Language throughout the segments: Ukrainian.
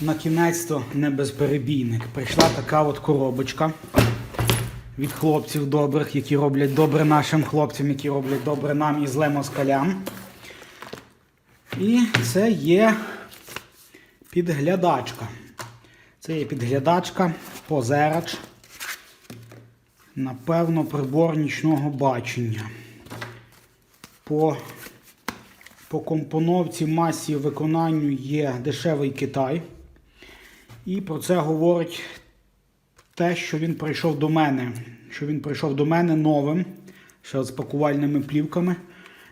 на кінець-то не безперебійник. Прийшла така от коробочка від хлопців добрих, які роблять добре нашим хлопцям, які роблять добре нам і зле москалям. І це є підглядачка. Це є підглядачка, позерач. Напевно, прибор нічного бачення. По, по компоновці масі виконанню є дешевий Китай. І про це говорить те, що він прийшов до мене. Що він прийшов до мене новим, ще з пакувальними плівками.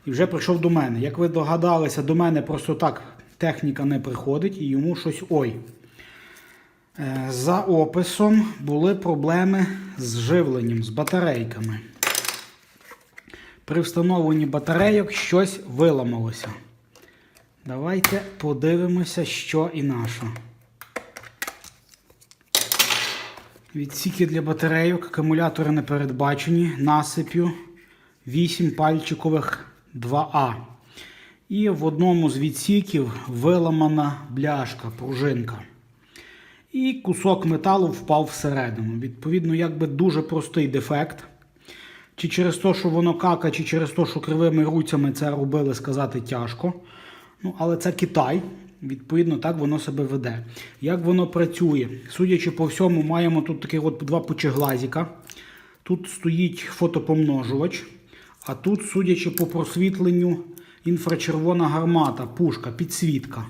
І вже прийшов до мене. Як ви догадалися, до мене просто так техніка не приходить і йому щось ой. Е, За описом були проблеми з живленням, з батарейками. При встановленні батарейок щось виламалося. Давайте подивимося, що і на що. Відсіки для батарейок, акумулятори не передбачені, насип'ю 8 пальчикових 2А. І в одному з відсіків виламана бляшка, пружинка. І кусок металу впав всередину. Відповідно, якби дуже простий дефект. Чи через те, що воно кака, чи через те, що кривими руцями це робили, сказати тяжко. Ну, але це Китай. Відповідно, так воно себе веде. Як воно працює? Судячи по всьому, маємо тут такі от два пучеглазіка. Тут стоїть фотопомножувач, а тут, судячи по просвітленню, інфрачервона гармата, пушка, підсвітка.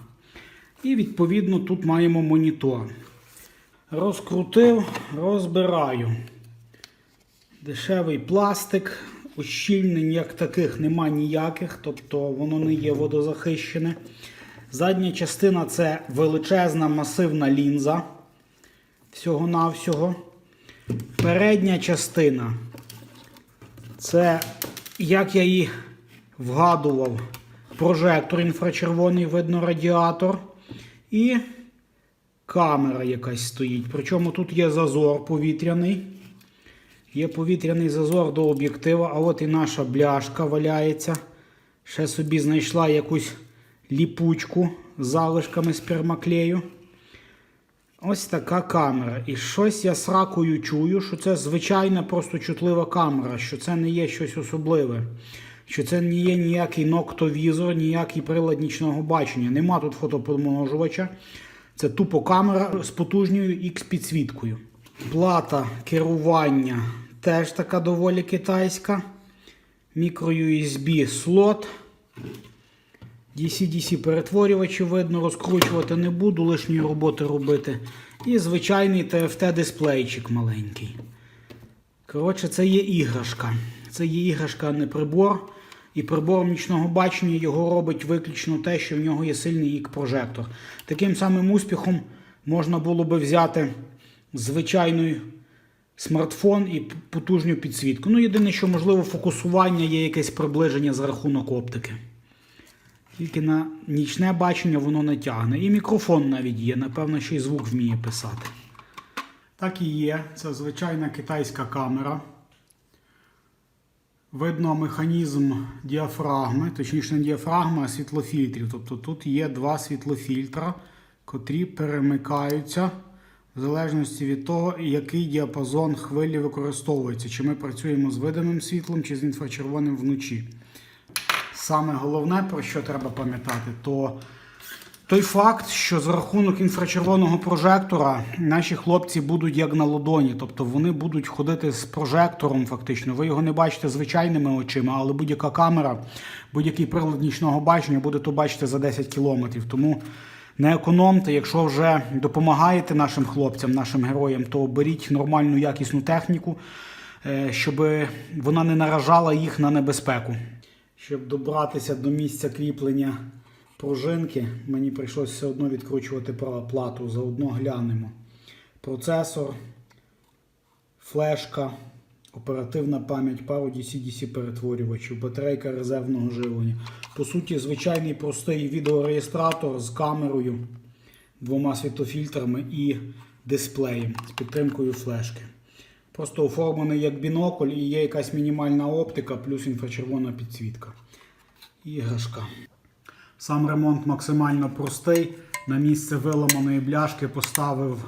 І відповідно тут маємо монітор. Розкрутив, розбираю. Дешевий пластик, ущільнень як таких нема ніяких, тобто воно не є водозахищене. Задня частина це величезна масивна лінза всього-навсього. Передня частина це, як я і вгадував, прожектор інфрачервоний, видно радіатор. І камера якась стоїть. Причому тут є зазор повітряний. Є повітряний зазор до об'єктива, а от і наша бляшка валяється. Ще собі знайшла якусь ліпучку з залишками спермаклею. Ось така камера. І щось я сракою чую, що це звичайна просто чутлива камера, що це не є щось особливе. Що це не є ніякий ноктовізор, ніякий прилад нічного бачення. Нема тут фотопомножувача. Це тупо камера з потужньою X-підсвіткою. Плата керування теж така доволі китайська. Мікро-USB слот. DC-DC перетворювачі видно, розкручувати не буду, лишньої роботи робити. І звичайний TFT дисплейчик маленький. Коротше, це є іграшка. Це є іграшка, а не прибор. І прибором нічного бачення його робить виключно те, що в нього є сильний ік-прожектор. Таким самим успіхом можна було би взяти звичайний смартфон і потужну підсвітку. Ну, єдине, що можливо фокусування є якесь приближення за рахунок оптики. Тільки на нічне бачення воно не тягне. І мікрофон навіть є, напевно, ще й звук вміє писати. Так і є. Це звичайна китайська камера. Видно механізм діафрагми, точніше не діафрагми, а світлофільтрів. Тобто тут є два світлофільтра, котрі перемикаються в залежності від того, який діапазон хвилі використовується. Чи ми працюємо з видимим світлом, чи з інфрачервоним вночі. Саме головне, про що треба пам'ятати, то той факт, що за рахунок інфрачервоного прожектора наші хлопці будуть як на ладоні, тобто вони будуть ходити з прожектором, фактично. Ви його не бачите звичайними очима, але будь-яка камера, будь-який прилад нічного бачення буде то бачити за 10 кілометрів. Тому не економте, якщо вже допомагаєте нашим хлопцям, нашим героям, то беріть нормальну якісну техніку, е, щоб вона не наражала їх на небезпеку. Щоб добратися до місця кріплення пружинки, мені прийшлося все одно відкручувати плату. Заодно глянемо. Процесор, флешка, оперативна пам'ять, пару DC-DC перетворювачів, батарейка резервного живлення. По суті, звичайний простий відеореєстратор з камерою, двома світофільтрами і дисплеєм з підтримкою флешки. Просто оформлений як бінокль і є якась мінімальна оптика, плюс інфрачервона підсвітка. Іграшка. Сам ремонт максимально простий. на місце виламаної бляшки поставив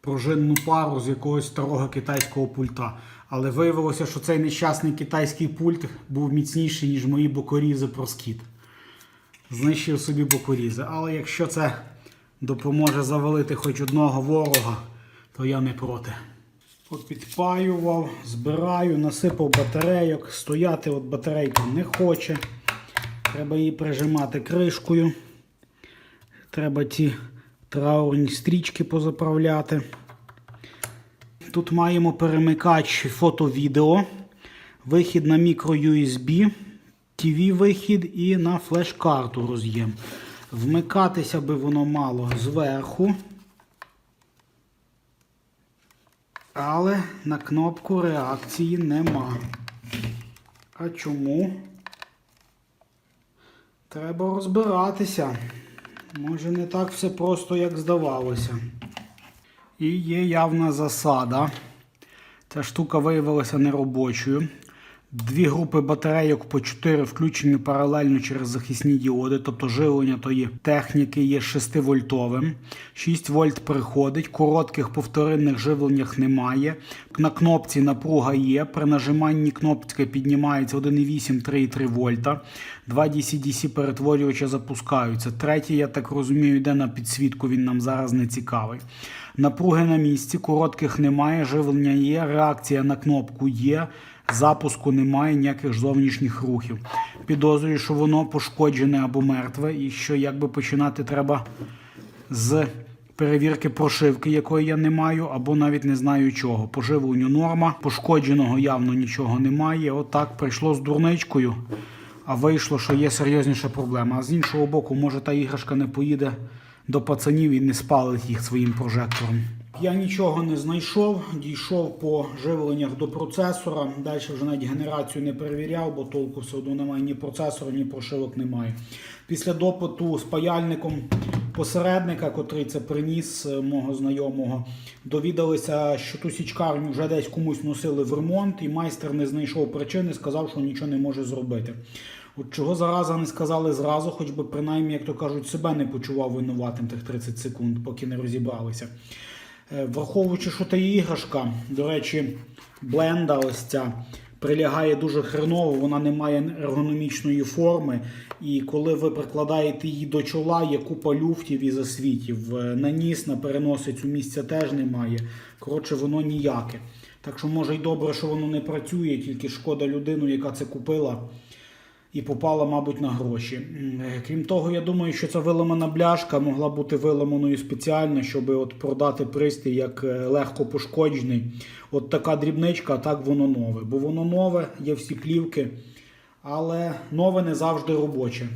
пружинну пару з якогось старого китайського пульта. Але виявилося, що цей нещасний китайський пульт був міцніший, ніж мої бокорізи проскіт. Знищив собі бокорізи. Але якщо це допоможе завалити хоч одного ворога, то я не проти. Попідпаював, збираю, насипав батарейок. Стояти от батарейка не хоче. Треба її прижимати кришкою. Треба ті траурні стрічки позаправляти. Тут маємо перемикач фото-відео, вихід на мікро-USB, TV-вихід і на флеш-карту роз'єм. Вмикатися би воно мало зверху. Але на кнопку реакції нема. А чому? Треба розбиратися. Може не так все просто, як здавалося. І є явна засада. Ця штука виявилася неробочою. Дві групи батарейок по 4 включені паралельно через захисні діоди, тобто живлення тої техніки є 6 вольтовим. 6 вольт приходить, коротких повторинних живленнях немає. На кнопці напруга є. При нажиманні кнопки піднімається 1,8 3,3 вольта. Два DC-DC перетворювача запускаються. Третій, я так розумію, йде на підсвітку, він нам зараз не цікавий. Напруги на місці, коротких немає, живлення є, реакція на кнопку є. Запуску немає ніяких зовнішніх рухів. Підозрюю, що воно пошкоджене або мертве, і що якби починати треба з перевірки прошивки, якої я не маю, або навіть не знаю чого. Поживленню норма, пошкодженого явно нічого немає. Отак прийшло з дурничкою, а вийшло, що є серйозніша проблема. А з іншого боку, може та іграшка не поїде до пацанів і не спалить їх своїм прожектором. Я нічого не знайшов, дійшов по живленнях до процесора. Далі вже навіть генерацію не перевіряв, бо толку все одно немає ні процесора, ні прошивок немає. Після допиту з паяльником посередника, котрий це приніс е, мого знайомого, довідалися, що ту січкарню вже десь комусь носили в ремонт, і майстер не знайшов причини, сказав, що нічого не може зробити. От чого зараза не сказали зразу, хоч би принаймні, як то кажуть, себе не почував винуватим тих 30 секунд, поки не розібралися. Е, Враховуючи, що та іграшка, до речі, бленда ось ця прилягає дуже хреново, вона не має ергономічної форми. І коли ви прикладаєте її до чола, є купа люфтів і засвітів. Е, На ніс, на переносицю місця теж немає. Коротше, воно ніяке. Так що, може й добре, що воно не працює, тільки шкода людину, яка це купила і попала, мабуть, на гроші. Е, Крім того, я думаю, що ця виламана бляшка могла бути виламаною спеціально, щоб от продати пристрій як е, легко пошкоджений. От така дрібничка, а так воно нове. Бо воно нове, є всі плівки, але нове не завжди робоче.